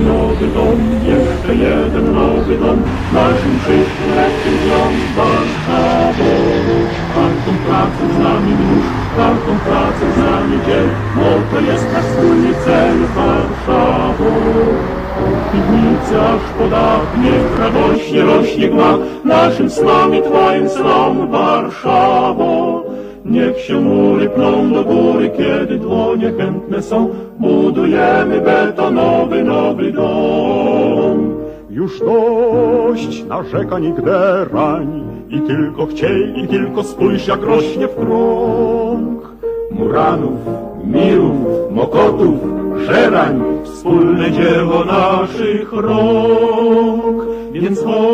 nowy dom, jeszcze jeden nowy dom, naszym lepszym dniom Warszawą. Każdą pracę z nami mnóż, każdą pracę z nami dziel, bo to jest nasz wspólny cel Warszawą. Piwnicy aż po dach, niech radośnie rośnie gmach, naszym snom i Twoim snom Warszawo. Niech się mury pną do góry, kiedy dłonie chętne są, budujemy betonowy nowy dom. Już dość narzekań i gderań I tylko chciej, i tylko spójrz jak rośnie w krąg Muranów, Mirów, Mokotów, Żerań, wspólne dzieło naszych rąk. Więc chodź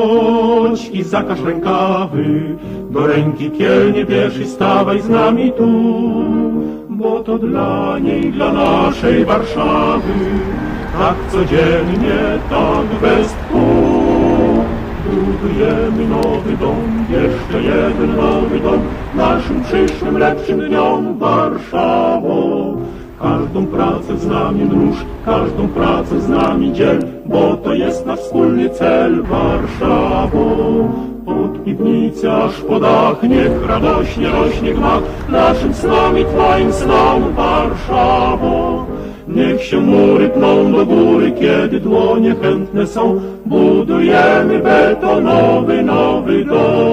zakaż rękawy, do ręki kielnie bierz i stawaj z nami tu, bo to dla niej, dla naszej Warszawy, tak codziennie, tak bez tchu. Budujemy nowy dom, jeszcze jeden nowy dom, naszym przyszłym lepszym dniom Warszawą. Każdą pracę z nami mnóż, każdą pracę z nami dziel, bo to jest nasz wspólny cel Warszawą. Od piwnicy aż po dach, niech radośnie rośnie gmach, naszym snom i Twoim snom Warszawą. Niech się mury pną do góry, kiedy dłonie chętne są, budujemy betonowy nowy dom.